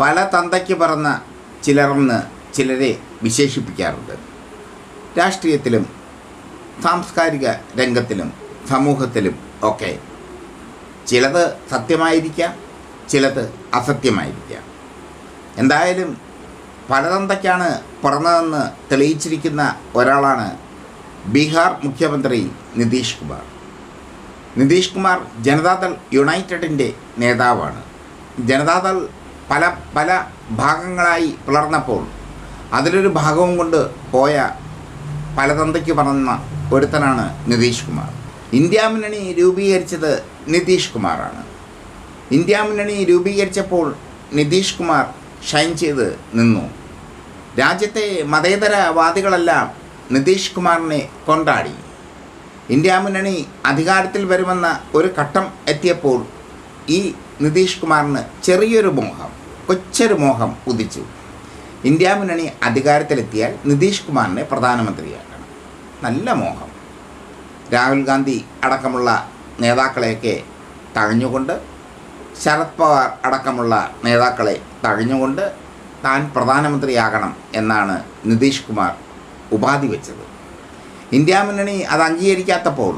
പല തന്തയ്ക്ക് പറന്ന ചിലർന്ന് ചിലരെ വിശേഷിപ്പിക്കാറുണ്ട്. രാഷ്ട്രീയത്തിലും സാംസ്കാരിക രംഗത്തിലും സമൂഹത്തിലും ഒക്കെ ചിലത് സത്യമായിരിക്കാം ചിലത് അസത്യമായിരിക്കാം. എന്തായാലും പലതന്തയ്ക്കാണ് പറഞ്ഞതെന്ന് തെളിയിച്ചിരിക്കുന്ന ഒരാളാണ് ബീഹാർ മുഖ്യമന്ത്രി നിതീഷ് കുമാർ. നിതീഷ് കുമാർ ജനതാദൾ യുണൈറ്റഡിന്റെ നേതാവാണ്. ജനതാദൾ പല പല ഭാഗങ്ങളായി പിളർന്നപ്പോൾ അതിലൊരു ഭാഗവും കൊണ്ട് പോയ പലതന്തയ്ക്ക് പറഞ്ഞ ഒരുത്തനാണ് നിതീഷ് കുമാർ. ഇന്ത്യ മുന്നണി രൂപീകരിച്ചത് നിതീഷ് കുമാറാണ്. ഇന്ത്യ മുന്നണി രൂപീകരിച്ചപ്പോൾ നിതീഷ് കുമാർ ഷൈൻ ചെയ്ത് നിന്നു. രാജ്യത്തെ മതേതരവാദികളെല്ലാം നിതീഷ് കുമാറിനെ കൊണ്ടാടി. ഇന്ത്യ മുന്നണി അധികാരത്തിൽ വരുമെന്ന ഒരു ഘട്ടം എത്തിയപ്പോൾ ഈ നിതീഷ് കുമാറിന് ചെറിയൊരു മോഹം കൊച്ചൊരു മോഹം ഉദിച്ചു. ഇന്ത്യ മുന്നണി അധികാരത്തിലെത്തിയാൽ നിതീഷ് കുമാറിനെ പ്രധാനമന്ത്രിയാക്കണം. നല്ല മോഹം. രാഹുൽ ഗാന്ധി അടക്കമുള്ള നേതാക്കളെയൊക്കെ തഴഞ്ഞുകൊണ്ട് ശരത് പവാർ അടക്കമുള്ള നേതാക്കളെ തഴഞ്ഞുകൊണ്ട് താൻ പ്രധാനമന്ത്രിയാകണം എന്നാണ് നിതീഷ് കുമാർ ഉപാധി വെച്ചത്. ഇന്ത്യ മുന്നണി അത് അംഗീകരിക്കാത്തപ്പോൾ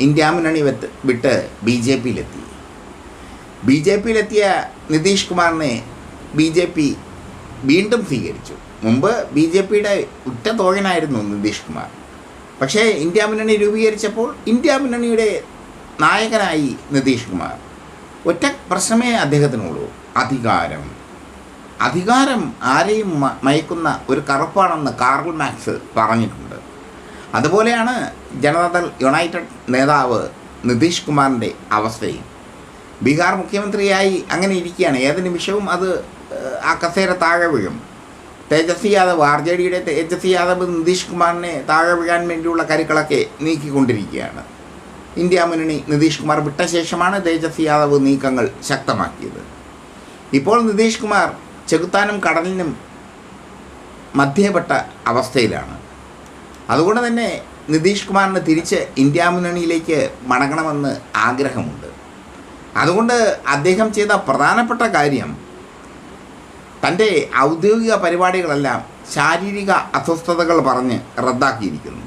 ഇന്ത്യ മുന്നണി വിട്ട് ബി ജെ പിയിലെത്തി. ബി ജെ പിയിലെത്തിയ നിതീഷ് കുമാറിനെ ബി ജെ പി വീണ്ടും സ്വീകരിച്ചു. മുമ്പ് ബി ജെ പിയുടെ ഉറ്റ തോഴനായിരുന്നു നിതീഷ് കുമാർ. പക്ഷേ ഇന്ത്യ മുന്നണി രൂപീകരിച്ചപ്പോൾ ഇന്ത്യ മുന്നണിയുടെ നായകനായി നിതീഷ് കുമാർ. ഒറ്റ പ്രശ്നമേ അദ്ദേഹത്തിനുള്ളൂ അധികാരം. അധികാരം ആരെയും മയക്കുന്ന ഒരു കറുപ്പാണെന്ന് കാർൾ മാക്സ് പറഞ്ഞിട്ടുണ്ട്. അതുപോലെയാണ് ജനതാദൾ യുണൈറ്റഡ് നേതാവ് നിതീഷ് കുമാറിന്റെ അവസ്ഥയും. ബീഹാർ മുഖ്യമന്ത്രിയായി അങ്ങനെ ഇരിക്കുകയാണ്. ഏത് നിമിഷവും അത് ആ കസേര താഴെ വീഴും. തേജസ്വി യാദവ് ആർ ജെ ഡിയുടെ തേജസ്വി യാദവ് നിതീഷ് കുമാറിനെ താഴെ വീഴാൻ വേണ്ടിയുള്ള കരുക്കളൊക്കെ നീക്കിക്കൊണ്ടിരിക്കുകയാണ്. ഇന്ത്യ മുന്നണി നിതീഷ് കുമാർ വിട്ട ശേഷമാണ് തേജസ്വി യാദവ് നീക്കങ്ങൾ ശക്തമാക്കിയത്. ഇപ്പോൾ നിതീഷ് കുമാർ ചെകുത്താനും കടലിനും മധ്യപ്പെട്ട അവസ്ഥയിലാണ്. അതുകൊണ്ട് തന്നെ നിതീഷ് കുമാറിന് തിരിച്ച് ഇന്ത്യ മുന്നണിയിലേക്ക് മടങ്ങണമെന്ന് ആഗ്രഹമുണ്ട്. അതുകൊണ്ട് അദ്ദേഹം ചെയ്ത പ്രധാനപ്പെട്ട കാര്യം തന്റെ ഔദ്യോഗിക പരിപാടികളെല്ലാം ശാരീരിക അസ്വസ്ഥതകൾ പറഞ്ഞ് റദ്ദാക്കിയിരിക്കുന്നു.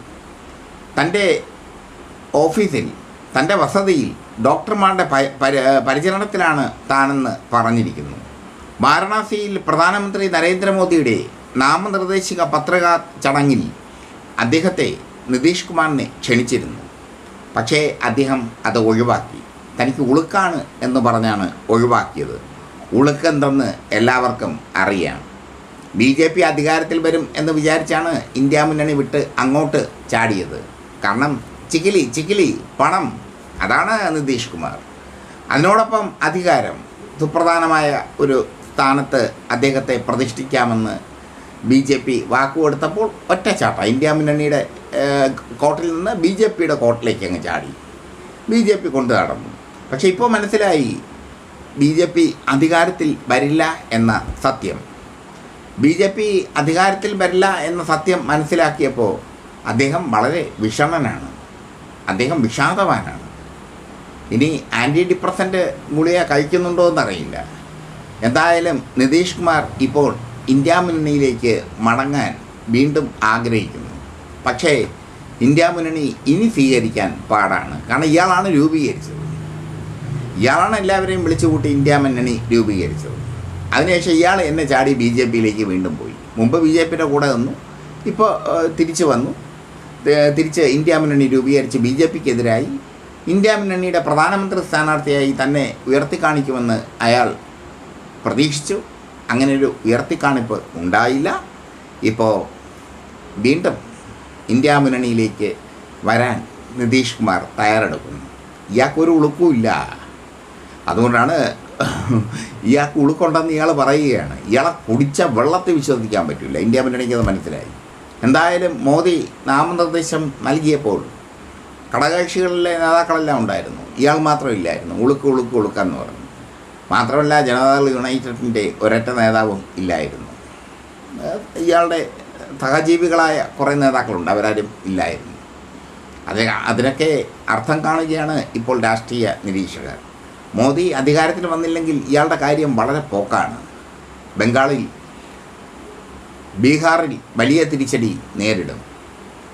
തന്റെ ഓഫീസിൽ തന്റെ വസതിയിൽ ഡോക്ടർമാരുടെ പരിചരണത്തിലാണ് താനെന്ന് പറഞ്ഞിരിക്കുന്നു. വാരണാസിയിൽ പ്രധാനമന്ത്രി നരേന്ദ്രമോദിയുടെ നാമനിർദ്ദേശിക പത്രിക ചടങ്ങിൽ അദ്ദേഹത്തെ നിതീഷ് കുമാറിനെ ക്ഷണിച്ചിരുന്നു. പക്ഷേ അദ്ദേഹം അത് ഒഴിവാക്കി. തനിക്ക് ഉളുക്കാണ് എന്ന് പറഞ്ഞാണ് ഒഴിവാക്കിയത്. ഉളുക്കെന്തെന്ന് എല്ലാവർക്കും അറിയാം. ബി ജെ പി അധികാരത്തിൽ വരും എന്ന് വിചാരിച്ചാണ് ഇന്ത്യ മുന്നണി വിട്ട് അങ്ങോട്ട് ചാടിയത്. കാരണം ചിക്കിലി ചിക്കിലി പണം. അതാണ് നിതീഷ് കുമാർ. അതിനോടൊപ്പം അധികാരം. സുപ്രധാനമായ ഒരു സ്ഥാനത്ത് അദ്ദേഹത്തെ പ്രതിഷ്ഠിക്കാമെന്ന് ബി ജെ പി വാക്കുകൊടുത്തപ്പോൾ ഒറ്റച്ചാട്ട ഇന്ത്യ മുന്നണിയുടെ കോട്ടിൽ നിന്ന് ബി ജെ പിയുടെ കോട്ടിലേക്ക് അങ്ങ് ചാടി. ബി ജെ പി കൊണ്ടു നടന്നു. പക്ഷേ ഇപ്പോൾ മനസ്സിലായി. ബി ജെ പി അധികാരത്തിൽ വരില്ല എന്ന സത്യം. ബി ജെ പി അധികാരത്തിൽ വരില്ല എന്ന സത്യം മനസ്സിലാക്കിയപ്പോൾ അദ്ദേഹം വളരെ വിഷമനാണ് അദ്ദേഹം വിഷാദവാനാണ്. ഇനി ആന്റി ഡിപ്രസന്റ് ഗുളിക കഴിക്കുന്നുണ്ടോ എന്നറിയില്ല. എന്തായാലും നിതീഷ് കുമാർ ഇപ്പോൾ ഇന്ത്യ മുന്നണിയിലേക്ക് മടങ്ങാൻ വീണ്ടും ആഗ്രഹിക്കുന്നു. പക്ഷേ ഇന്ത്യ മുന്നണി ഇനി സ്വീകരിക്കാൻ പാടാണ്. കാരണം ഇയാളാണ് രൂപീകരിച്ചത്. ഇയാളാണ് എല്ലാവരെയും വിളിച്ചു കൂട്ടി ഇന്ത്യ മുന്നണി രൂപീകരിച്ചത്. അതിനുശേഷം ഇയാൾ എന്നെ ചാടി ബി ജെ പിയിലേക്ക് വീണ്ടും പോയി. മുമ്പ് ബി ജെ പിയുടെ കൂടെ നിന്നു ഇപ്പോൾ തിരിച്ചു വന്നു. തിരിച്ച് ഇന്ത്യ മുന്നണി രൂപീകരിച്ച് ബി ജെ പിക്കെതിരായി. ഇന്ത്യ മുന്നണിയുടെ പ്രധാനമന്ത്രി സ്ഥാനാർത്ഥിയായി തന്നെ ഉയർത്തിക്കാണിക്കുമെന്ന് അയാൾ പ്രതീക്ഷിച്ചു. അങ്ങനെ ഒരു ഉയർത്തിക്കാണിപ്പ് ഉണ്ടായില്ല. ഇപ്പോൾ വീണ്ടും ഇന്ത്യ മുന്നണിയിലേക്ക് വരാൻ നിതീഷ് കുമാർ തയ്യാറെടുക്കുന്നു. ഇയാൾക്കൊരു ഉളുക്കുമില്ല അതുകൊണ്ടാണ് ഇയാൾ ഉളുക്കൊണ്ടെന്ന് ഇയാൾ പറയുകയാണ്. ഇയാളെ കുടിച്ച വെള്ളത്തെ വിശ്വസിക്കാൻ പറ്റില്ല. ഇന്ത്യ മുന്നണിക്ക് അത് മനസ്സിലായി. എന്തായാലും മോദി നാമനിർദ്ദേശം നൽകിയപ്പോൾ ഘടകകക്ഷികളിലെ നേതാക്കളെല്ലാം ഉണ്ടായിരുന്നു. ഇയാൾ മാത്രമില്ലായിരുന്നു ഉളുക്ക് ഉളുക്ക് ഉളുക്കെന്ന് പറഞ്ഞു. മാത്രമല്ല ജനതാദൾ യുണൈറ്റഡിന്റെ ഒരൊറ്റ നേതാവും ഇല്ലായിരുന്നു. ഇയാളുടെ സഹജീവികളായ കുറേ നേതാക്കളുണ്ട്. അവരാരും ഇല്ലായിരുന്നു. അത് അതിനൊക്കെ അർത്ഥം കാണുകയാണ് ഇപ്പോൾ രാഷ്ട്രീയ നിരീക്ഷകർ. മോദി അധികാരത്തിൽ വന്നില്ലെങ്കിൽ ഇയാളുടെ കാര്യം വളരെ പോക്കാണ്. ബംഗാളിൽ ബീഹാറിൽ വലിയ തിരിച്ചടി നേരിടും.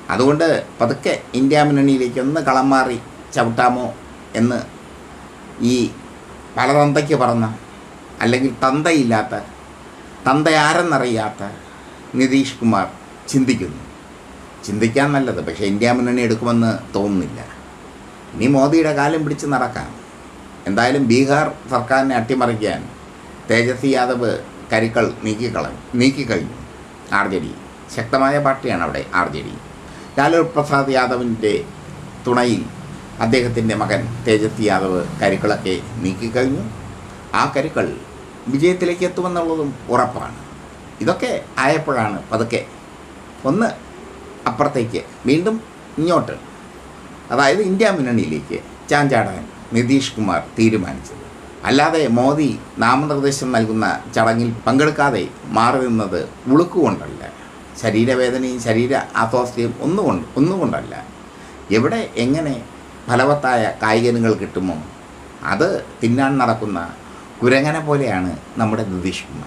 അതുകൊണ്ട് പതുക്കെ ഇന്ത്യ മുന്നണിയിലേക്ക് ഒന്ന് കളം മാറി ചവിട്ടാമോ എന്ന് ഈ പല തന്തയ്ക്ക് പറഞ്ഞ അല്ലെങ്കിൽ തന്തയില്ലാത്ത തന്തയാരെന്നറിയാത്ത നിതീഷ് കുമാർ ചിന്തിക്കുന്നു. ചിന്തിക്കാൻ നല്ലത് പക്ഷേ ഇന്ത്യ മുന്നണി എടുക്കുമെന്ന് തോന്നുന്നില്ല. ഇനി മോദിയുടെ കാലം പിടിച്ച് നടക്കാം. എന്തായാലും ബീഹാർ സർക്കാരിനെ അട്ടിമറിക്കാൻ തേജസ്വി യാദവ് കരുക്കൾ നീക്കിക്കളഞ്ഞു നീക്കിക്കഴിഞ്ഞു. R J D. ശക്തമായ പാർട്ടിയാണ് അവിടെ R J D. Lalu Prasad യാദവിന്റെ തുണയിൽ അദ്ദേഹത്തിന്റെ മകൻ തേജസ്വി യാദവ് കരുക്കളൊക്കെ നീക്കിക്കഴിഞ്ഞു. ആ കരുക്കൾ വിജയത്തിലേക്ക് എത്തുമെന്നുള്ളതും ഉറപ്പാണ്. ഇതൊക്കെ ആയപ്പോഴാണ് പതുക്കെ ഒന്ന് അപ്പുറത്തേക്ക് വീണ്ടും ഇങ്ങോട്ട്. അതായത് ഇന്ത്യ മുന്നണിയിലേക്ക് ചാഞ്ചാടാൻ നിതീഷ് കുമാർ തീരുമാനിച്ചത്. അല്ലാതെ മോദി നാമനിർദ്ദേശം നൽകുന്ന ചടങ്ങിൽ പങ്കെടുക്കാതെ മാറി നിന്നത് ഉളുക്കുകൊണ്ടല്ല. ശരീരവേദനയും ശരീര അസ്വാസ്ഥ്യവും ഒന്നുകൊണ്ട് ഒന്നുകൊണ്ടല്ല. എവിടെ എങ്ങനെ ഫലവത്തായ കായികനുകൾ കിട്ടുമോ? അത് തിന്നാൻ നടക്കുന്ന കുരങ്ങനെ പോലെയാണ് നമ്മുടെ നിതീഷ് കുമാർ.